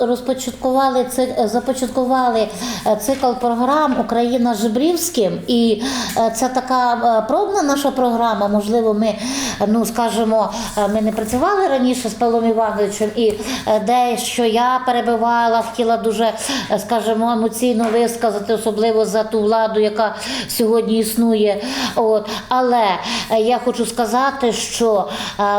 Розпочаткували започаткували е, цикл програм Україна Жебрівським, і е, це така е, пробна наша програма. Можливо, ми ну скажімо, ми не працювали раніше з Павлом Івановичем, і дещо я перебивала, хотіла дуже, скажімо, емоційно висказати, особливо за ту владу, яка сьогодні існує. От але я хочу сказати, що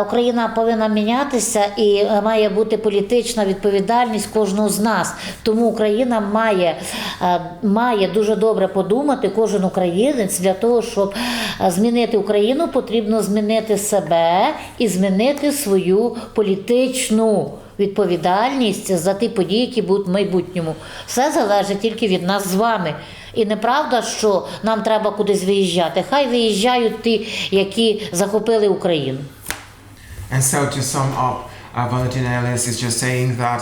Україна повинна мінятися і має бути політична відповідальність кожного з нас. Тому Україна має, е, має дуже добре подумати, кожен українець для того, щоб е, змінити Україну, потрібно змінити себе і змінити свою політичну. Відповідальність за ті події, які будуть в майбутньому, все залежить тільки від нас з вами. І неправда, що нам треба кудись виїжджати. Хай виїжджають ті, які захопили Україну. And so to sum up, uh, Valentina Elias is just saying that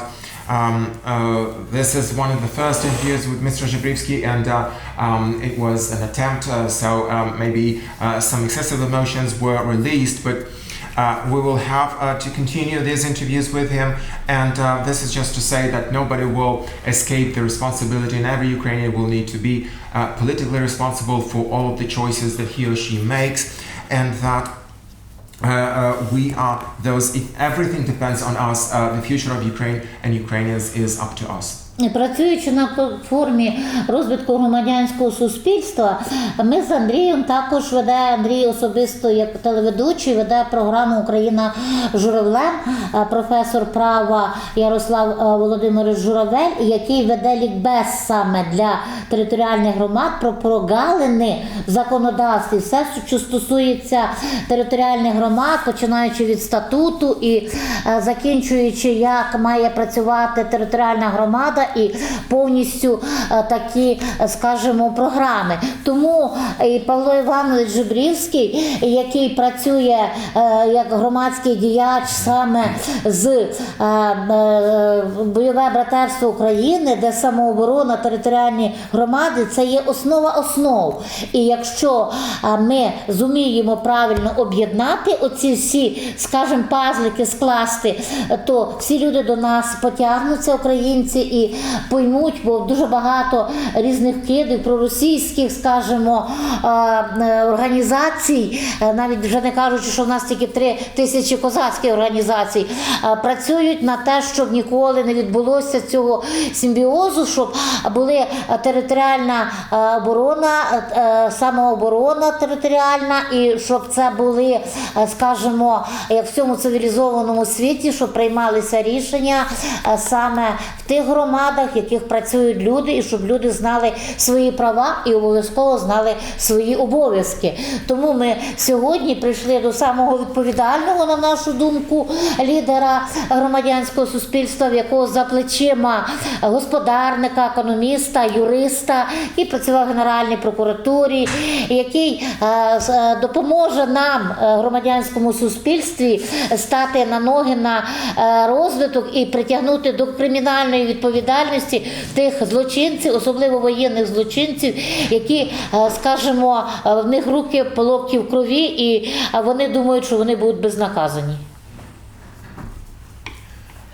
um, uh, this is one of the first interviews with Mr. Zhibrivsky and uh, um, it was an attempt, uh, so um, maybe uh, some excessive emotions were released, but uh, we will have uh, to continue these interviews with him and this is just to say that nobody will escape the responsibility and every Ukrainian will need to be politically responsible for all of the choices that he or she makes and that we are those. Everything depends on us, uh, the future of Ukraine and Ukrainians is up to us. Працюючи на платформі розвитку громадянського суспільства, ми з Андрієм також веде Андрій особисто як телеведучий, веде програму Україна Журавлем, е, професор права Ярослав е, Володимирович Журавель, який веде лікбез саме для територіальних громад про прогалини в законодавстві, все, що стосується територіальних громад, починаючи від статуту і е, закінчуючи, як має працювати територіальна громада і повністю е, такі, е, скажімо, програми. Тому і Павло Іванович Жебрівський, який працює е, як громадський діяч саме з бойове братерство України, де самооборона територіальні громади, це є основа основ. І якщо ми зуміємо правильно об'єднати оці всі, скажімо, пазлики скласти, то всі люди до нас потягнуться, українці, і поймуть, бо дуже багато різних вкидів проросійських, скажімо, е, організацій, е, навіть вже не кажучи, що в нас тільки три тисячі козацьких організацій, е, працюють на те, щоб ніколи не відбулося цього симбіозу, щоб були територіальна оборона, самооборона територіальна, і щоб це були, скажімо, як в цьому цивілізованому світі, щоб приймалися рішення саме в тих громадах, в яких працюють люди, і щоб люди знали свої права і обов'язково знали свої обов'язки. Тому ми сьогодні прийшли до самого відповідального, на нашу думку, лідера громадянського суспільства, в якого за плечима господарника, економіста, юриста, який працював в Генеральній прокуратурі, який е, е, допоможе нам, е, громадянському суспільстві, стати на ноги на розвиток і притягнути до кримінальної відповідальності тих злочинців, особливо воєнних злочинців, які, е, скажімо, е, в них руки по локті в крові, і е, вони думають, що вони будуть безнаказані.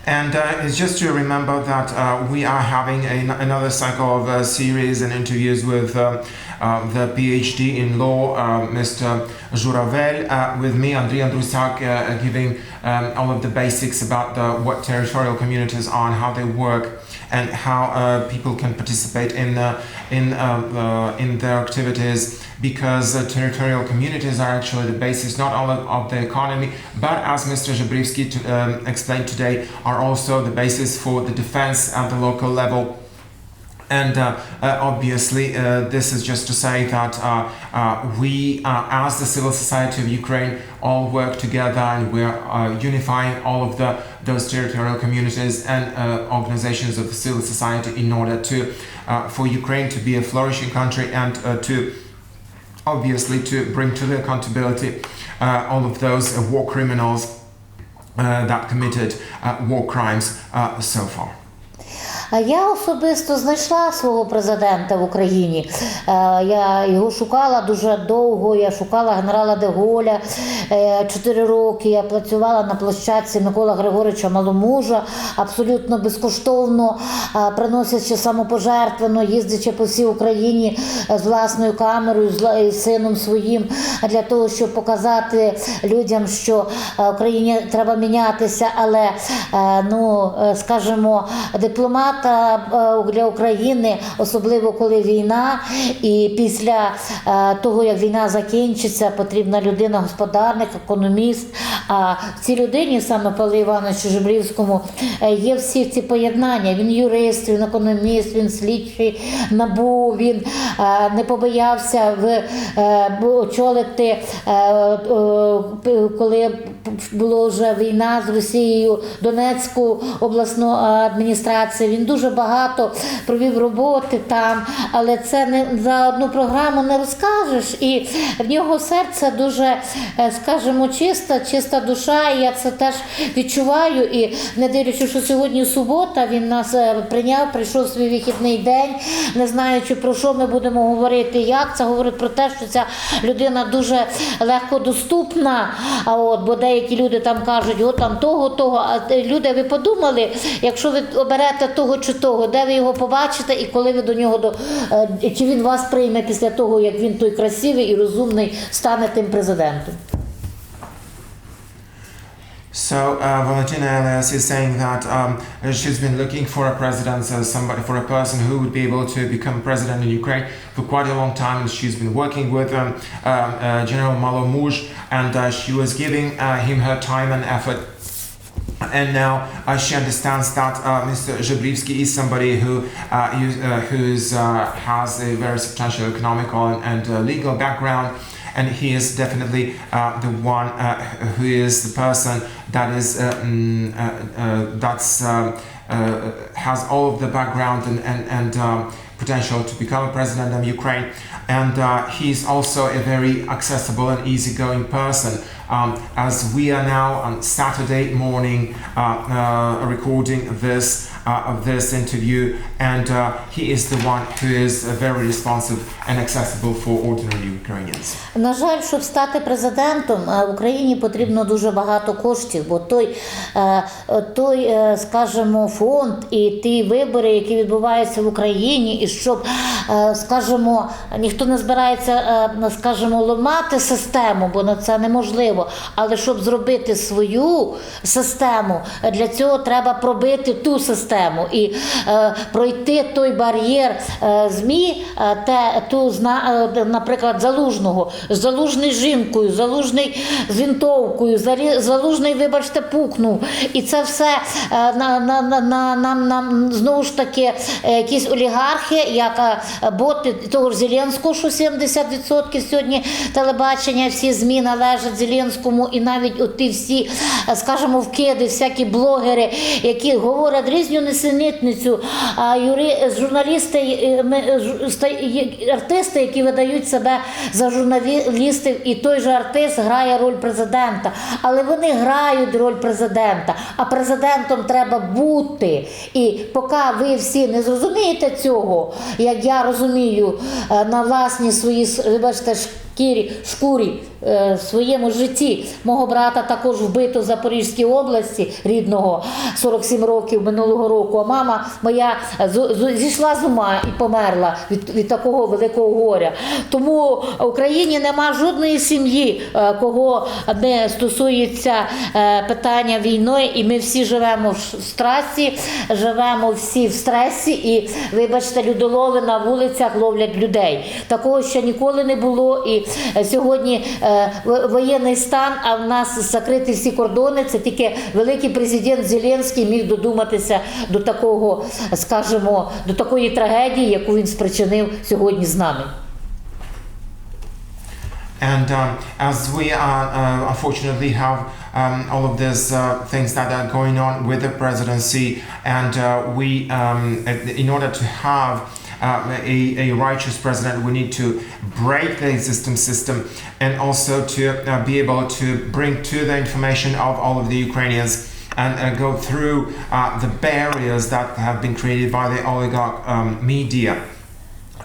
And uh, it's just to remember that uh, we are having a, another cycle of uh, series and interviews with uh, uh, the PhD in law, uh, Mr. Juravel, uh, with me, Andriy Andrusak, uh, giving um, all of the basics about the, what territorial communities are and how they work and how uh, people can participate in uh, in uh, in their activities because territorial communities are actually the basis not only of the economy but as Mr. Zabrivsky t- um, explained today are also the basis for the defense at the local level and uh, uh, obviously, uh, this is just to say that uh, uh, we, uh, as the civil society of Ukraine, all work together and we're unifying all of the those territorial communities and organizations of the civil society in order to for Ukraine to be a flourishing country and to obviously to bring to the accountability all of those war criminals that committed war crimes so far. А я особисто знайшла свого президента в Україні. Е, Я його шукала дуже довго. Я шукала генерала Деголя е, чотири роки. Я працювала на площадці Микола Григоровича Маломужа, абсолютно безкоштовно, е, приносячи самопожертвенно, їздячи по всій Україні з власною камерою, з сином своїм, для того, щоб показати людям, що Україні треба мінятися, але ну, скажімо, дипломата е, для України, особливо коли війна, і після е, того, як війна закінчиться, потрібна людина, господарник, економіст. А в цій людині, саме Павлі Івановичу Жебрівському, е, є всі ці поєднання. Він юрист, він економіст, він слідчий набу, він не побоявся в очолити, коли була вже війна з Росією, Донецьку обласну адміністрацію. Він дуже багато провів роботи там, але це не за одну програму не розкажеш. І в нього серце дуже, е, скажімо, чисте, чиста душа. І я це теж відчуваю. І не дивлячись, що сьогодні субота, він нас е, прийняв, прийшов свій вихідний день, не знаючи про що ми будемо говорити, як це говорить про те, що ця людина дуже легко доступна. А от бо деякі люди там кажуть, о там того, того. А люди, ви подумали, якщо ви оберете того чи того, де ви його побачите, і коли ви до нього до е, чи він вас прийме після того, як він той красивий і розумний стане тим президентом. So uh, Valentina Elias is saying that um, she's been looking for a president, so somebody for a person who would be able to become president in Ukraine for quite a long time. And she's been working with um, uh, uh, General Malomouj, and uh, she was giving uh, him her time and effort. And now uh, she understands that uh, Mr. Jablivsky is somebody who uh, use, uh, who's, uh, has a very substantial economical and, and uh, legal background, and he is definitely the one who is the person that is that's um, uh, has all of the background and and, and um, potential to become a president of Ukraine. And he's also a very accessible and easygoing person. Um, as we are now on Saturday morning uh, uh, recording this of this interview, and uh, he is the one who is uh, very responsive and accessible for ordinary Ukrainians. На жаль, щоб стати президентом, е, Україні потрібно дуже багато коштів, бо той, е, той, е, скажімо, фонд і ті вибори, які відбуваються в Україні, і щоб, скажімо, ніхто не збирається, скажімо, ламати систему, бо на це неможливо. Але щоб зробити свою систему, для цього треба пробити ту систему і е, пройти той бар'єр е, ЗМІ, е, те, ту зна, е, наприклад, залужного, залужний жінкою, залужний з вінтовкою, залужний, вибачте, пукнув. І це все е, на, на, на, на, нам, нам знову ж таки якісь олігархи, як е, боти того ж Зеленського, що 70% сьогодні телебачення, всі ЗМІ належать Зеленському, і навіть оті всі, е, скажімо, вкиди, всякі блогери, які говорять різню несенітницю, а юри, журналісти, артисти, які видають себе за журналістів, і той же артист грає роль президента. Але вони грають роль президента, а президентом треба бути. І поки ви всі не зрозумієте цього, як я розумію, е, на власні свої вибачте, шкірі, шкурі е, своєму житті. Мого брата також вбито в Запорізькій області рідного 47 років минулого року. А мама моя з- зійшла з ума і померла від, від такого великого горя. Тому в Україні нема жодної сім'ї, е, кого не стосується е, питання війни, і ми всі живемо в страсі, живемо всі в стресі, і вибачте, людолови на вулицях ловлять людей. Такого ще ніколи не було. І е, сьогодні е, воєнний стан, а в нас закриті всі кордони. Це тільки великий президент Зеленський міг додуматися до такого, скажімо, до такої трагедії, яку він спричинив сьогодні з нами. And um, as we are uh, unfortunately have um, all of these uh, things that are going on with the presidency, and uh, we, um, in order to have uh, a, a righteous president, we need to break the existing system and also to uh, be able to bring to the information of all of the Ukrainians and uh, go through uh, the barriers that have been created by the oligarch um, media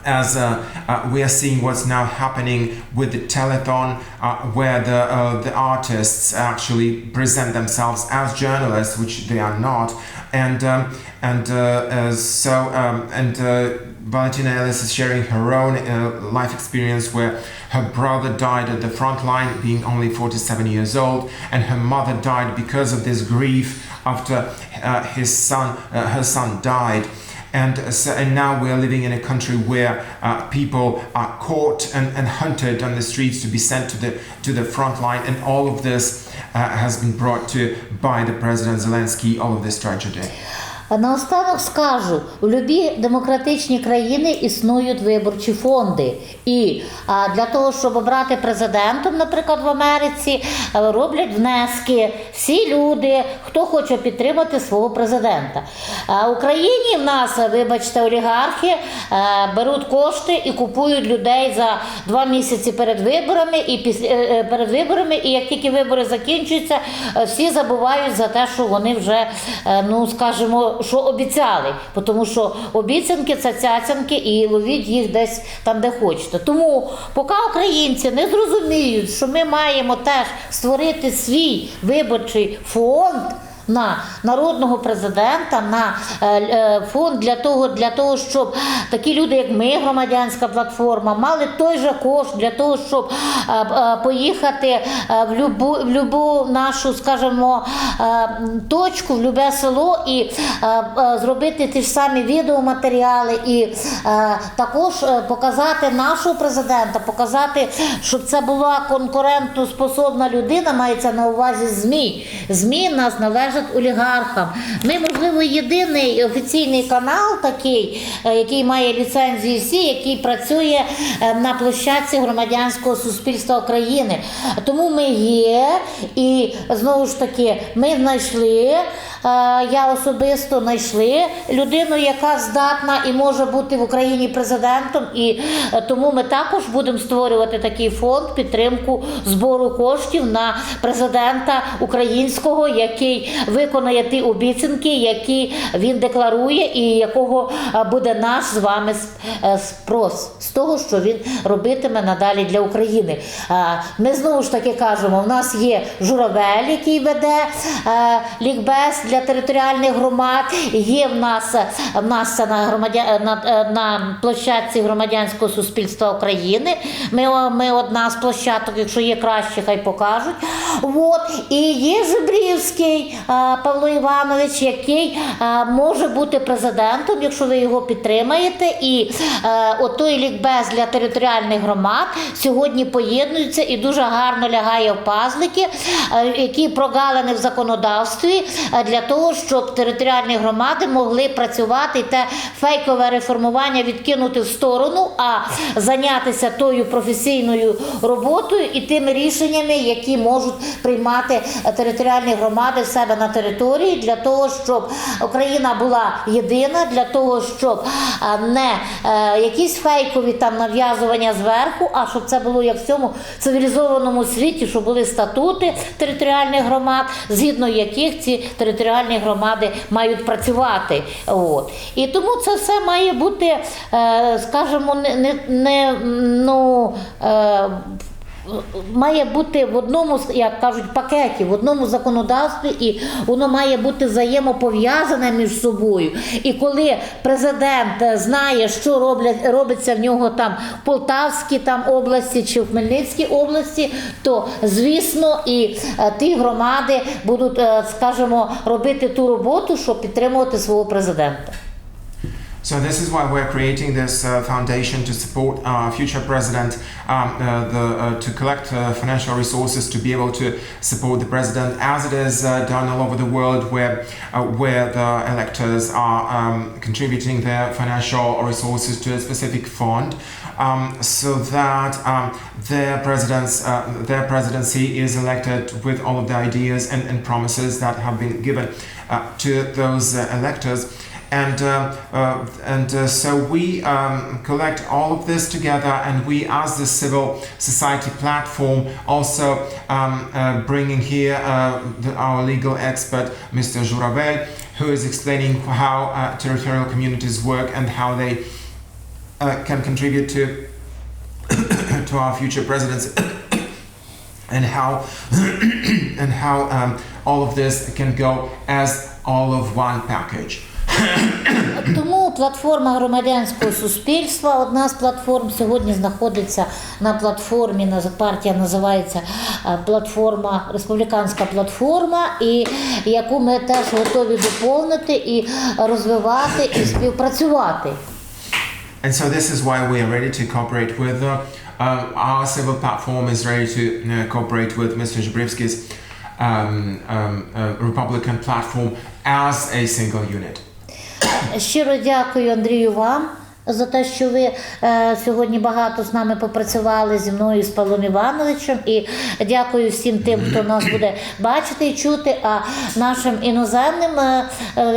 as uh, uh, we are seeing what's now happening with the telethon, uh, where the uh, the artists actually present themselves as journalists, which they are not, and um, and uh, uh, so um, and. Valentina Ellis is sharing her own life experience where her brother died at the front line, being only 47 years old, and her mother died because of this grief after his son, her son died and uh, so, and now we are living in a country where uh, people are caught and, and hunted on the streets to be sent to the to the front line. And all of this uh, has been brought to by the president Zelensky all of this tragedy А Наостанок скажу, у любі демократичні країни існують виборчі фонди. І а, для того, щоб обрати президентом, наприклад, в Америці, е, роблять внески всі люди, хто хоче підтримати свого президента. А в Україні в нас, вибачте, олігархи е, беруть кошти і купують людей за два місяці перед виборами, і після е, перед виборами, і як тільки вибори закінчуються, всі забувають за те, що вони вже, ну скажімо, що обіцяли. Тому що обіцянки це цяцянки і ловіть їх десь там, де хочете. Тому, поки українці не зрозуміють, що ми маємо теж створити свій виборчий фонд. На народного президента, на е, е, фонд для того, для того, щоб такі люди, як ми, громадянська платформа, мали той же кошт для того, щоб е, поїхати в любу, в любу нашу, скажімо, точку, в любе село і зробити ті ж самі відеоматеріали, і також показати нашого президента, показати, щоб це була конкурентоспособна людина, мається на увазі ЗМІ. ЗМІ нас належать олігархам. Ми, можливо, єдиний офіційний канал такий, е, який має ліцензію всі, який працює е, на площадці громадянського суспільства України. Тому ми є, і знову ж таки, ми знайшли. Е, Я особисто знайшли людину, яка здатна і може бути в Україні президентом, і е, тому ми також будемо створювати такий фонд підтримку збору коштів на президента українського, який виконає ті обіцянки, які він декларує, і якого е, буде наш з вами спрос з того, що він робитиме надалі для України. Ми знову ж таки кажемо: в нас є журавель, який веде лікбез для територіальних громад. Є в нас в нас на громадя на, на площадці громадянського суспільства України. Ми, ми одна з площадок, якщо є краще, хай покажуть. От і є Жебрівський Павло Іванович, який може бути президентом, якщо ви його підтримаєте. І отой лікбез для територіальних громад сьогодні поєднується і дуже гарно лягає в пазлики, які прогалини в законодавстві е, того, щоб територіальні громади могли працювати і те фейкове реформування відкинути в сторону, а зайнятися тою професійною роботою і тими рішеннями, які можуть приймати територіальні громади в себе на території для того, щоб Україна була єдина, для того, щоб е, не е, якісь фейкові там нав'язування зверху, а щоб це було як в цьому цивілізованому світі, щоб були статути територіальних громад, згідно яких ці територіальні громади мають працювати. От. І тому це все має бути, е, скажімо, не, не, ну. Має бути в одному, як кажуть, пакеті, в одному законодавстві, і воно має бути взаємопов'язане між собою. І коли президент е, знає, що роблять, робиться в нього там в Полтавській там області чи в Хмельницькій області, то звісно і е, ті громади будуть, е, скажімо, робити ту роботу, щоб підтримувати свого президента. So this is why we're creating this uh, foundation to support our future president, um, uh, the, uh, to collect uh, financial resources to be able to support the president, as it is done all over the world, where where the electors are um, contributing their financial resources to a specific fund. Um, so that um, their presidents, their presidency is elected with all of the ideas and, and promises that have been given to those electors and um, uh, and uh, so we um, collect all of this together, and we, as the civil society platform, also um, uh, bringing here uh, the, our legal expert, Mr. Juravel, who is explaining how uh, territorial communities work and how they uh, can contribute to to our future presidency. and how and how um, all of this can go as all of one package. Тому платформа громадянського суспільства, одна з платформ сьогодні знаходиться на платформі. Партія називається е, платформа Республіканська платформа, і яку ми теж готові доповнити і розвивати, і співпрацювати. And so this is why we are ready to cooperate with uh, uh, our civil platform is ready to uh, cooperate with Mr. Jabrivsky's um, um, uh, Republican platform as a single unit. Щиро дякую Андрію вам за те, що ви е, сьогодні багато з нами попрацювали зі мною з Павлом Івановичем. І дякую всім тим, хто нас буде бачити і чути. А нашим іноземним е,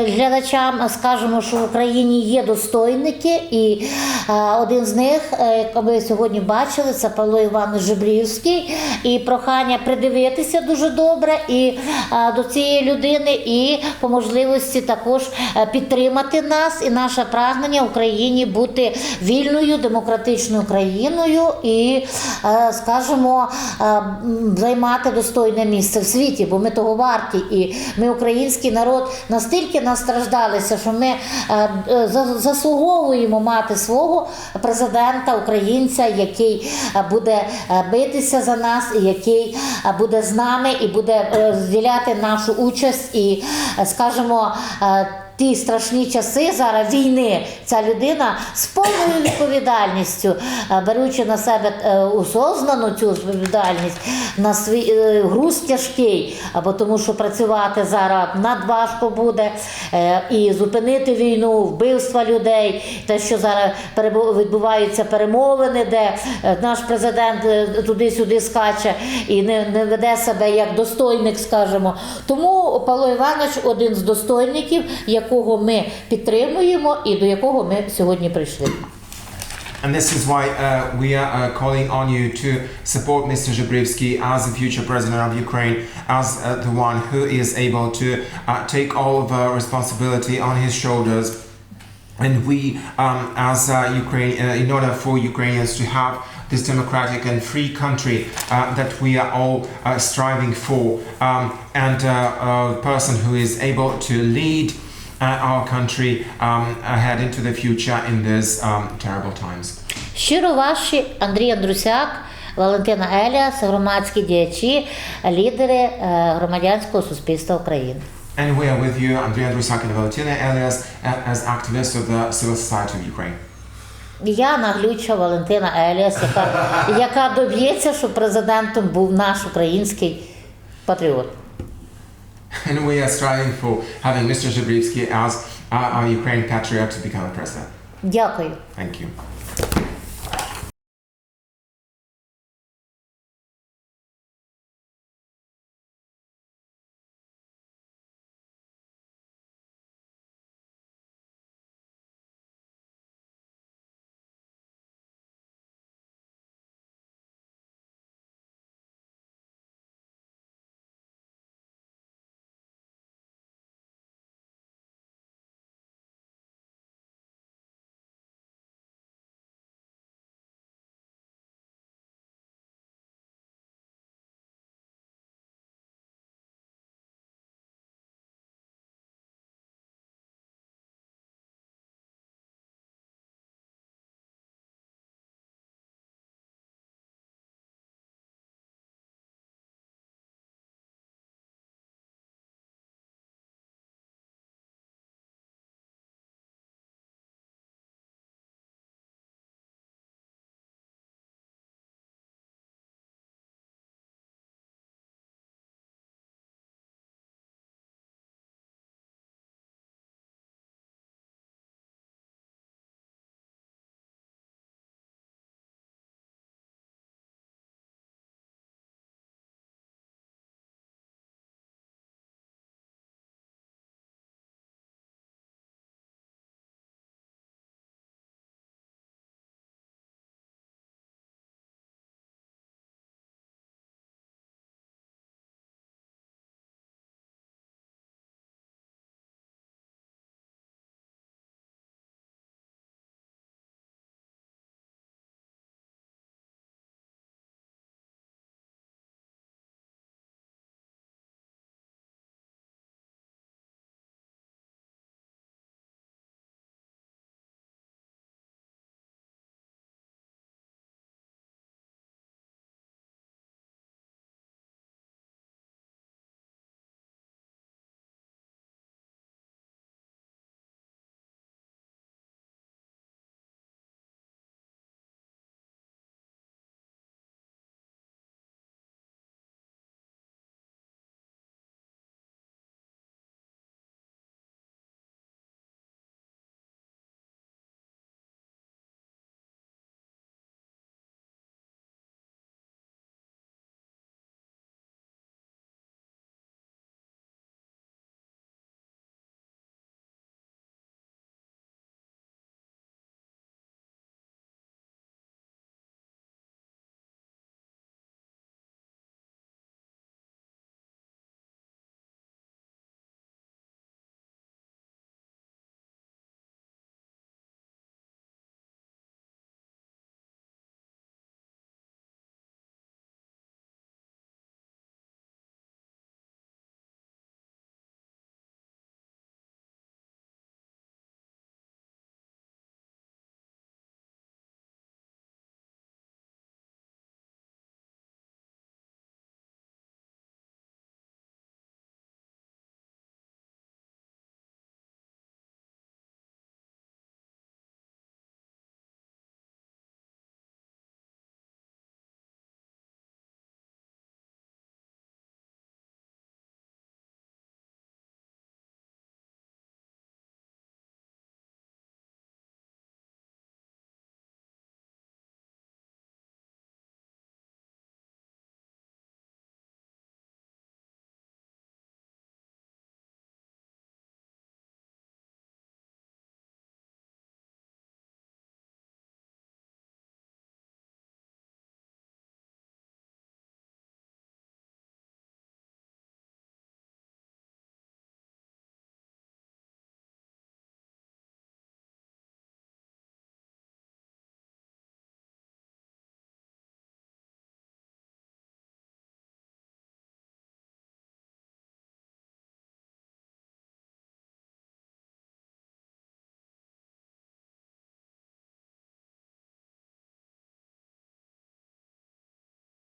глядачам скажемо, що в Україні є достойники, і е, один з них, е, як ви сьогодні бачили, це Павло Іванович Жебрівський. І прохання придивитися дуже добре і е, до цієї людини, і по можливості також е, підтримати нас і наше прагнення в Україні бути вільною демократичною країною і, е, скажімо, е, займати достойне місце в світі, бо ми того варті. І ми, український народ, настільки настраждалися, що ми е, за- заслуговуємо мати свого президента, українця, який буде битися за нас, і який буде з нами і буде розділяти нашу участь і, скажімо, ті страшні часи зараз війни, ця людина з повною відповідальністю, е, беручи на себе е, осознану цю відповідальність, на свій е, груз тяжкий, або тому, що працювати зараз надважко буде, і зупинити війну, вбивства людей, те, що зараз відбуваються перемовини, де наш президент туди-сюди скаче і не, не веде себе як достойник, скажімо. Тому Павло Іванович один з достойників, якого ми підтримуємо і до якого ми сьогодні прийшли. And this is why uh, we are uh, calling on you to support Mr. Zhabrivsky as the future president of Ukraine, as uh, the one who is able to uh, take all of the responsibility on his shoulders. And we, um, as uh, Ukraine, uh, in order for Ukrainians to have this democratic and free country uh, that we are all uh, striving for, um, and uh, a person who is able to lead uh, our country um, ahead into the future in these um, terrible times. Щиро ваші Андрій Андрусяк, Валентина Еліас, громадські діячі, лідери е, громадянського суспільства України. And we are with you, Andrei Andrusak and Valentina Elias, as activists of the civil society of Ukraine. Я наглюча Валентина Еліас, яка, яка доб'ється, щоб президентом був наш український патріот. And we are striving for having Mr. Zhabrivsky as uh, our Ukraine patriot to become a president. Дякую. Thank you.